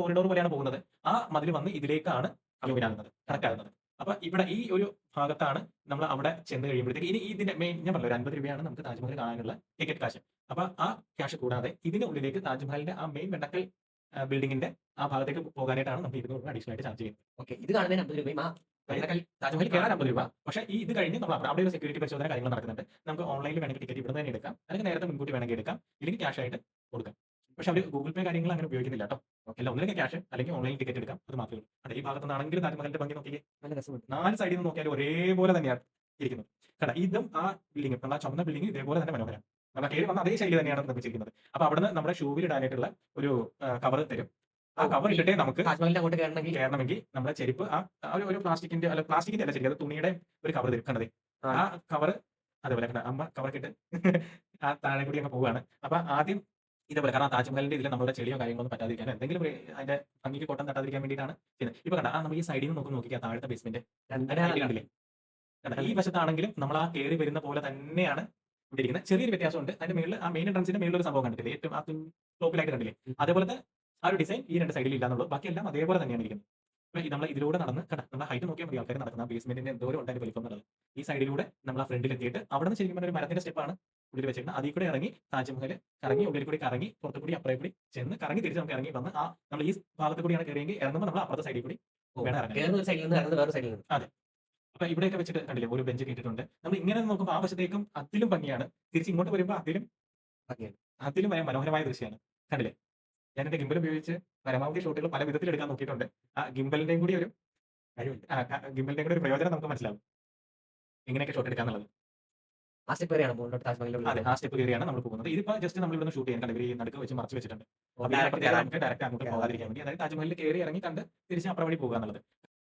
Corridor പോലെയാണ് പോകുന്നത്. ആ മതിൽ വന്ന് ഇതിലേക്കാണ് അലോവിനാകുന്നത് കണക്കാകുന്നത് അപ്പൊ ഇവിടെ ഈ ഒരു ഭാഗത്താണ് നമ്മൾ അവിടെ ചെന്ന് കഴിയുമ്പോഴത്തേക്ക് ഇനി ഇതിന്റെ മെയിൻ ഞാൻ പറഞ്ഞു ഒരു അൻപത് രൂപയാണ് നമുക്ക് താജ്മഹൽ കാണാനുള്ള ടിക്കറ്റ് കാശ്. അപ്പൊ ആ ക്യാഷ് കൂടാതെ ഇതിന്റെ ഉള്ളിലേക്ക് താജ്മഹലിന്റെ ആ മെയിൻ വെണ്ടക്കൽ ബിൽഡിങ്ങിന്റെ ആ ഭാഗത്തേക്ക് പോകാനായിട്ടാണ് നമുക്ക് ഇരുന്നൂറ് രൂപ അഡീഷണൽ ആയിട്ട് ചാർജ് ചെയ്യുന്നത്. ഓക്കെ ഇത് കാണുന്നതിന് അമ്പത് രൂപയും ആ താജ്മഹൽ കയറാൻ അമ്പത് രൂപ. പക്ഷേ ഈ ഇത് കഴിഞ്ഞ് നമ്മൾ അവിടെ ഒരു സെക്യൂരിറ്റി പരിശോധന കാര്യങ്ങൾ നടക്കുന്നുണ്ട്. നമുക്ക് ഓൺലൈനിൽ വേണമെങ്കിൽ ടിക്കറ്റ് ഇവിടെ തന്നെ എടുക്കാം. അല്ലെങ്കിൽ നേരത്തെ മുൻകൂട്ടി വേണമെങ്കിൽ എടുക്കാം. ഇല്ലെങ്കിൽ ക്യാഷ് ആയിട്ട് കൊടുക്കാം. പക്ഷെ അവർ ഗൂഗിൾ പേ കാര്യങ്ങൾ അങ്ങനെ ഉപയോഗിക്കുന്നില്ല കേട്ടോ ഓക്കെ ഒന്നിലേക്ക് ക്യാഷ് അല്ലെങ്കിൽ ഓൺലൈൻ ടിക്കറ്റ് എടുക്കാം. അത് മാത്രമേ ഉള്ളൂ. അതെ ഈ ഭാഗത്ത് നിന്നാണെങ്കിൽ താജ്മഹലിന്റെ ഭംഗി നോക്കിയേ. നല്ല രസമുണ്ട്. നാല് സൈഡിൽ നിന്ന് നോക്കിയാൽ ഒരേപോലെ തന്നെയാണ് ഇരിക്കുന്നത്. കാരണം ഇതും ആ ബിൽഡിംഗ് നമ്മൾ ആ ചുമന്ന ബിൽഡിംഗ് ഇതേപോലെ തന്നെ മനോഹരം നമ്മൾ കയറി വന്ന അതേ ശൈലി തന്നെയാണ് നിർമ്മിച്ചിരിക്കുന്നത്. അപ്പൊ അവിടുന്ന് നമ്മുടെ ഷൂവിൽ ഇടാനായിട്ടുള്ള ഒരു കവർ തരും. ആ കവർ ഇട്ടിട്ടേ നമുക്ക് അങ്ങോട്ട് കയറണമെങ്കിൽ കയറണമെങ്കിൽ നമ്മുടെ ചെരുപ്പ് ആ ഒരു ഒരു പ്ലാസ്റ്റിക്കിന്റെ അല്ല പ്ലാസ്റ്റിക്കിന്റെ അല്ല ശരിക്കും അത് തുണിയുടെ ഒരു കവർ തരും. കണ്ടതേ ആ. കവർ അതേപോലെ അമ്മ കവർ ഇട്ട് ആ താഴെ കൂടി അങ്ങ് പോവുകയാണ്. അപ്പൊ ആദ്യം ഇതേപോലെ. കാരണം താജ്മഹലിന്റെ ഇതിൽ നമ്മുടെ ചെടിയോ കാര്യങ്ങളൊന്നും പറ്റാതിരിക്കാൻ എന്തെങ്കിലും അതിന്റെ ഭംഗിക്ക് കോട്ടം തട്ടാതിരിക്കാൻ വേണ്ടിയിട്ടാണ് ചെയ്യുന്നത്. ഇപ്പൊ കണ്ട ആ നമുക്ക് ഈ സൈഡിൽ നിന്ന് നോക്കി നോക്കിയാൽ താഴത്തെ ബേസ്മെന്റ് കണ്ടില്ലേ? കണ്ടോ? ഈ വശത്താണെങ്കിലും നമ്മൾ ആ കയറി വരുന്ന പോലെ തന്നെയാണ് ഇവിടെ ഇരിക്കുന്നത്. ചെറിയൊരു വ്യത്യാസമുണ്ട്. അതിന്റെ മേളിൽ ആ മെയിൻ എൻട്രൻസിന്റെ മേളിൽ ഒരു സംഭവം കണ്ടില്ലേ ഏറ്റവും ആ ടോപ്പിലായിട്ട് കണ്ടില്ലേ? അതേപോലത്തെ ആ ഒരു ഡിസൈൻ ഈ രണ്ട് സൈഡിൽ ഇല്ലാന്നുള്ളൂ. ബാക്കിയെല്ലാം അതേപോലെ തന്നെയാണ് ഇരിക്കുന്നത്. അപ്പൊ നമ്മൾ ഇതിലൂടെ നടന്ന് കണ്ട? നമ്മുടെ ഹൈറ്റ് നോക്കിയാൽ മതി. ആൾക്കാർ നടക്കുന്ന ബേസ്മെന്റിന്റെ എന്തോരം ഉണ്ടായി വലിപ്പം എന്നുള്ളത്. ഈ സൈഡിലൂടെ നമ്മൾ ആ ഫ്രണ്ടിൽ എത്തിയിട്ട് അവിടെ നിന്ന് ശരിക്കും ഒരു മരത്തിന്റെ സ്റ്റെപ്പാണ് ഉള്ളിൽ വെച്ചിരുന്നത് അതിൽ കൂടെ ഇറങ്ങി താജ്മഹൽ കറങ്ങി ഉള്ളിൽ കൂടി കറങ്ങി പുറത്തു കൂടി അപ്പുറം കൂടി ചെന്ന് കറങ്ങി തിരിച്ച് നമുക്ക് ഇറങ്ങി വന്ന് ആ നമ്മൾ ഈ ഭാഗത്ത് കൂടിയാണ് കയറിയെങ്കിൽ ഇറങ്ങുമ്പോൾ നമ്മൾ അപ്പുറത്തെ സൈഡിൽ കൂടി വേണം സൈഡിൽ നിന്ന് വേറെ സൈഡിൽ നിന്ന്. അപ്പൊ ഇവിടെയൊക്കെ വെച്ചിട്ട് കണ്ടില്ലേ ഒരു ബെഞ്ച് കേട്ടിട്ടുണ്ട് നമ്മൾ ഇങ്ങനെ നോക്കുമ്പോൾ ആ വശത്തേക്കും അതിലും ഭംഗിയാണ്. തിരിച്ച് ഇങ്ങോട്ട് വരുമ്പോൾ അതിലും ഭംഗിയാണ്. അതിലും ഭയ- മനോഹരമായ ദൃശ്യമാണ്. കണ്ടില്ലേ? ഞാൻ എന്റെ ഗിംബൽ ഉപയോഗിച്ച് പരമാവധി ഷോട്ടുകൾ പല വിധത്തിൽ എടുക്കാൻ നോക്കിയിട്ടുണ്ട്. ആ ഗിംബലിന്റെയും കൂടി ഒരു കഴിവുണ്ട് ആ ഗിംബലിന്റെയും കൂടി ഒരു പ്രയോജനം നമുക്ക് മനസ്സിലാവും. എങ്ങനെയൊക്കെ ഷോട്ട് എടുക്കാന്നുള്ളത്. ആ സ്റ്റെപ്പ് വരെയാണ് മുകളിലോട്ട് താജ്മഹലിൽ അതെ ആ സ്റ്റെപ്പ് കയറിയാണ് നമ്മൾ പോകുന്നത്. ഇതിപ്പോ ജസ്റ്റ് നമ്മൾ ഇവിടെ ഷൂട്ട് ചെയ്യാൻ കണ്ടില്ല? ഈ നടുക്ക് വെച്ച് മറച്ച് വെച്ചിട്ടുണ്ട്. ഡയറക്റ്റ് അങ്ങോട്ട് പോകാതിരിക്കാൻ വേണ്ടി. അതായത് താജ്മഹലിൽ കയറി ഇറങ്ങി കണ്ട് തിരിച്ച് അപ്പുറം വഴി പോകുക എന്നുള്ളത്.